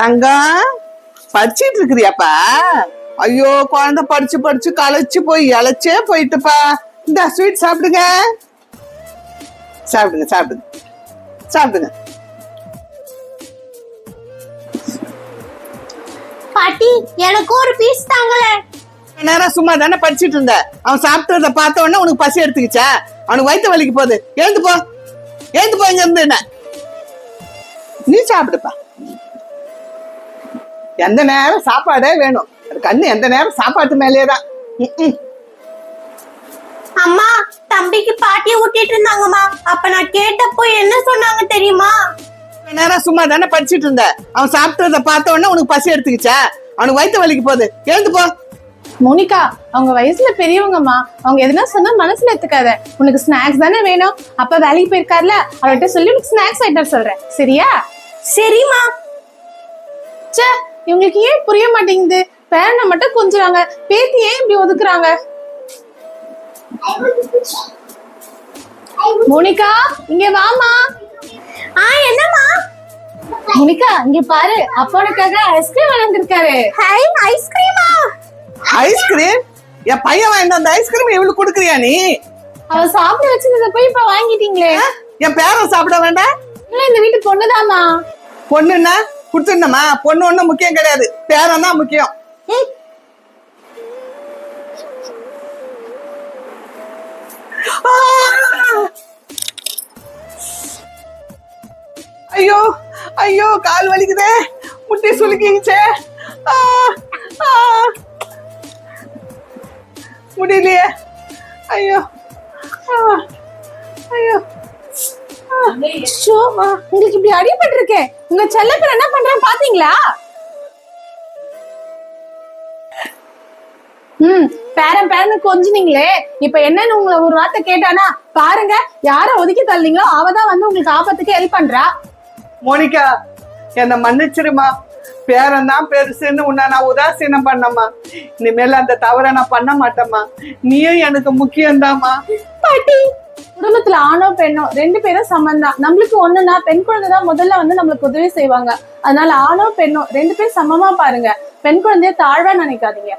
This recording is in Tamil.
தங்கம் படிச்சிட்டு இருக்கிறியாப்பா ஐயோ குழந்தை படிச்சு படிச்சு களைச்சு போய் இழைச்சே போயிட்டுப்பா. இந்த ஸ்வீட் சாப்பிடுங்க. சாப்பிடுங்க சாப்பிடுங்க. சாப்பிடுங்க. பாட்டி எனக்கு ஒரு பீஸ் தாங்களே. கொஞ்ச நேரம் சும்மா தானே படிச்சிட்டு இருந்த? அவன் சாப்பிட்டத பார்த்த உடனே உனக்கு பசி எடுத்துக்கிச்சா? அவனுக்கு வயிற்று வலிக்கு போகுது. எழுந்து போ. எழுந்து போ இங்க இருந்து என்ன? நீ சாப்பிடுப்பா. எந்த நேரம் சாப்பாடே வேணும். அது கண்ணு எந்த நேரம் சாப்பாட்டு மேலேயே தான் ம்ம். அம்மா தம்பிக்கு பாட்டி ஊட்டிட்டு இருந்தாங்கம்மா. அப்ப நான் கேட்டப்போ என்ன சொன்னாங்க தெரியுமா? கொஞ்ச நேரம் சும்மா தானே படிச்சிட்டு இருந்த? அவன் சாப்பிட்டத பார்த்த உடனே உனக்கு பசி எடுத்துக்கிச்சா? அவனுக்கு வயிற்று வலிக்கு போகுது. எழுந்து போ. மோனிகா அவங்க வயசுல பெரியவங்கம்மா. அவங்க எதுனா சொன்னா மனசுல எடுத்துக்காத உனக்கு ஸ்நாக்ஸ் தானே வேணும். அப்பா வேலைக்கு போயிருக்காருல. அவர்கிட்ட சொல்லி உனக்கு ஸ்நாக்ஸ் ஐட்டம் சொல்றேன். சரியா? சரிம்மா. ச்சே இவங்களுக்கு ஏன் புரிய மாட்டேங்குது? பேரனை மட்டும் கொஞ்சுறாங்க. பேத்தி ஏன் இப்படி ஒதுக்குறாங்க? மோனிகா இங்க வாமா ஆ என்னம்மா? மோனிகா இங்க பாரு. அப்பா உனக்காக ஐஸ்கிரீம் வளர்ந்துருக்காரு ஹை ஐஸ்கிரீமா ஐஸ்கிரீம் என் பையன் வாங்கிட்டு வந்த ஐஸ்கிரீம் இவளுக்கு கொடுக்குறியா நீ? அவ சாப்பிட வச்சிருந்தத போய் இப்ப வாங்கிட்டீங்களே. என் பேரன் சாப்பிட வேண்டாம்? இவளும் இந்த வீட்டு பொண்ணுதாம்மா. பொண்ணுன்னா? கொடுத்துடணுமா? பொண்ணு ஒண்ணும் முக்கியம் கிடையாது. பேரன் தான் முக்கியம்! ஐயோ ஐயோ கால் வலிக்குதே. முட்டி சுலுக்கிச்சே. முடியலையே. ஐயோ. ஷோ, உங்களுக்கு இப்படி அடிபட்டு இருக்கே உங்க செல்லப்பர் என்ன பண்றான் பாத்தீங்களா? ம் பேரன் பேரன் கொஞ்சினீங்களே. இப்ப என்னன்னு உங்களை ஒரு வார்த்தை கேட்டானா பாருங்க யார ஒதுக்கி தள்ளீங்களோ அவதான் வந்து உங்களுக்கு ஆபத்துக்கு ஹெல்ப் பண்றா. மோனிகா என்னை மன்னிச்சிருமா? பேரன் தான் பெருசுன்னு உன்னை நான் உதாசீனம் பண்ணம்மா. இனிமேல் அந்த தவறை நான் பண்ண மாட்டேம்மா. நீயும் எனக்கு முக்கியம்தாம்மா. பாட்டி குடும்பத்துல ஆணோ பெண்ணோ ரெண்டு பேரும் சமம் நம்மளுக்கு ஒண்ணுன்னா பெண் குழந்தை தான் முதல்ல வந்து நம்மளுக்கு உதவி செய்வாங்க. அதனால ஆணோ பெண்ணோ ரெண்டு பேரும் சமமா பாருங்க. பெண் குழந்தைய தாழ்வா நினைக்காதீங்க.